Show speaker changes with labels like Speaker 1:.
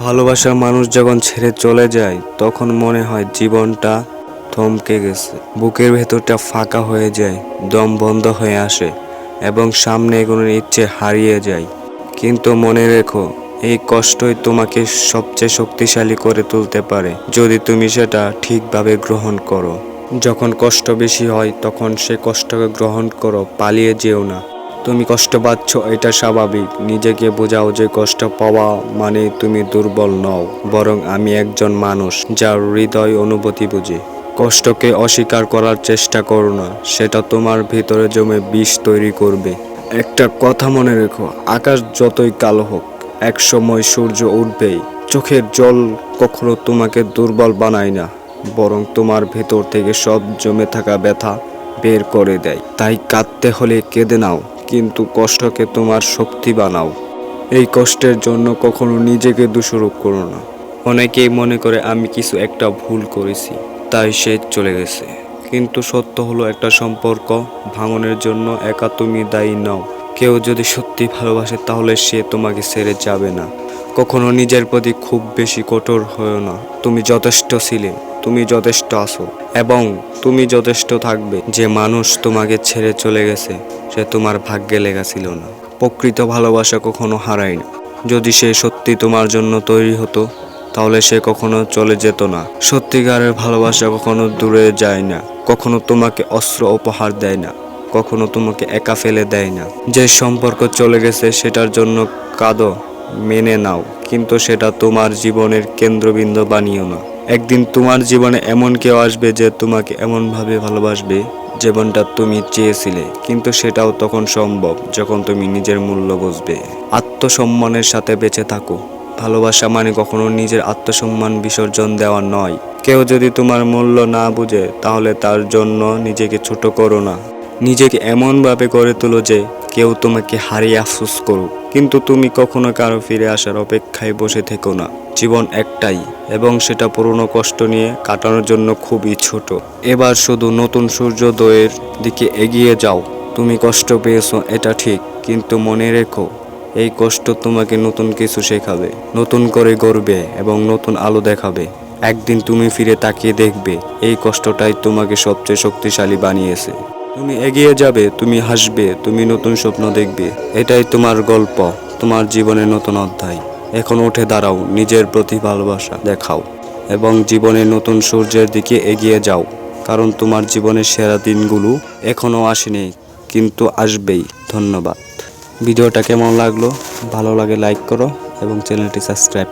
Speaker 1: ভালোবাসার মানুষ যখন ছেড়ে চলে যায়, তখন মনে হয় জীবনটা থমকে গেছে। বুকের ভেতরটা ফাঁকা হয়ে যায়, দম বন্ধ হয়ে আসে এবং সামনে এগোনোর ইচ্ছে হারিয়ে যায়। কিন্তু মনে রেখো, এই কষ্টই তোমাকে সবচেয়ে শক্তিশালী করে তুলতে পারে যদি তুমি সেটা ঠিকভাবে গ্রহণ করো। যখন কষ্ট বেশি হয়, তখন সে কষ্টকে গ্রহণ করো, পালিয়ে যেও না। তুমি কষ্ট পাচ্ছ, এটা স্বাভাবিক। নিজেকে বোঝাও যে কষ্ট পাওয়া মানে তুমি দুর্বল নও, বরং আমি একজন মানুষ যার হৃদয় অনুভূতি বুঝে। কষ্টকে অস্বীকার করার চেষ্টা করো না, সেটা তোমার ভিতরে জমে বিষ তৈরি করবে। একটা কথা মনে রেখো, আকাশ যতই কালো হোক, এক সময় সূর্য উঠবেই। চোখের জল কখনো তোমাকে দুর্বল বানায় না, বরং তোমার ভেতর থেকে সব জমে থাকা ব্যথা বের করে দেয়। তাই কাঁদতে হলে কেঁদে নাও। কিন্তু কষ্টকে তোমার শক্তি বানাও। এই কষ্টের জন্য কখনো নিজেকে দোষারোপ করো না। অনেকেই মনে করে আমি কিছু একটা ভুল করেছি, তাই সে চলে গেছে। কিন্তু সত্য হলো একটা সম্পর্ক, ভাঙনের জন্য একা তুমি দায়ী নও। কেউ যদি সত্যি ভালোবাসে, তাহলে সে তোমাকে ছেড়ে যাবে না। কখনো নিজের প্রতি খুব বেশি কঠোর হয়েও না। তুমি যথেষ্ট ছিলে। তুমি যথেষ্ট আছো এবং তুমি যথেষ্ট থাকবে। যে মানুষ তোমাকে ছেড়ে চলে গেছে, সে তোমার ভাগ্যে লেখা ছিল না। প্রকৃত ভালোবাসা কখনো হারায় না। যদি সে সত্যি তোমার জন্য তৈরি হতো, তাহলে সে কখনো চলে যেত না। সত্যিকারের ভালোবাসা কখনো দূরে যায় না। কখনো তোমাকে অস্ত্র উপহার দেয় না। কখনো তোমাকে একা ফেলে দেয় না। যে সম্পর্ক চলে গেছে, সেটার জন্য কাঁদো, মেনে নাও। কিন্তু সেটা তোমার জীবনের কেন্দ্রবিন্দু বানিও না। একদিন তোমার জীবনে এমন কেউ আসবে যে তোমাকে এমনভাবে ভালোবাসবে জীবনটা তুমি চেয়েছিলে, কিন্তু সেটাও তখন সম্ভব যখন তুমি নিজের মূল্য বুঝবে। আত্মসম্মানের সাথে বেঁচে থাকো। ভালোবাসা মানে কখনো নিজের আত্মসম্মান বিসর্জন দেওয়া নয়। কেউ যদি তোমার মূল্য না বুঝে, তাহলে তার জন্য নিজেকে ছোট করো না। নিজেকে এমনভাবে গড়ে তোলো যে কেউ তোমাকে হারিয়ে আফসোস করুক। কিন্তু তুমি কখনো কারও ফিরে আসার অপেক্ষায় বসে থেকো না। জীবন একটাই, এবং সেটা পুরনো কষ্ট নিয়ে কাটানোর জন্য খুবই ছোট। এবার শুধু নতুন সূর্যোদয়ের দিকে এগিয়ে যাও। তুমি কষ্ট পেয়েছ, এটা ঠিক, কিন্তু মনে রেখো, এই কষ্ট তোমাকে নতুন কিছু শেখাবে, নতুন করে গড়বে, এবং নতুন আলো দেখাবে। একদিন তুমি ফিরে তাকিয়ে দেখবে, এই কষ্টটাই তোমাকে সবচেয়ে শক্তিশালী বানিয়েছে। তুমি এগিয়ে যাবে, তুমি হাসবে, তুমি নতুন স্বপ্ন দেখবে। এটাই তোমার গল্প, তোমার জীবনের নতুন অধ্যায়। এখন উঠে দাঁড়াও, নিজের প্রতি ভালোবাসা দেখাও এবং জীবনের নতুন সূর্যের দিকে এগিয়ে যাও। কারণ তোমার জীবনের সেরা দিনগুলো এখনও আসেনি, কিন্তু আসবেই। ধন্যবাদ। ভিডিওটা কেমন লাগল? ভালো লাগে লাইক করো এবং চ্যানেলটি সাবস্ক্রাইব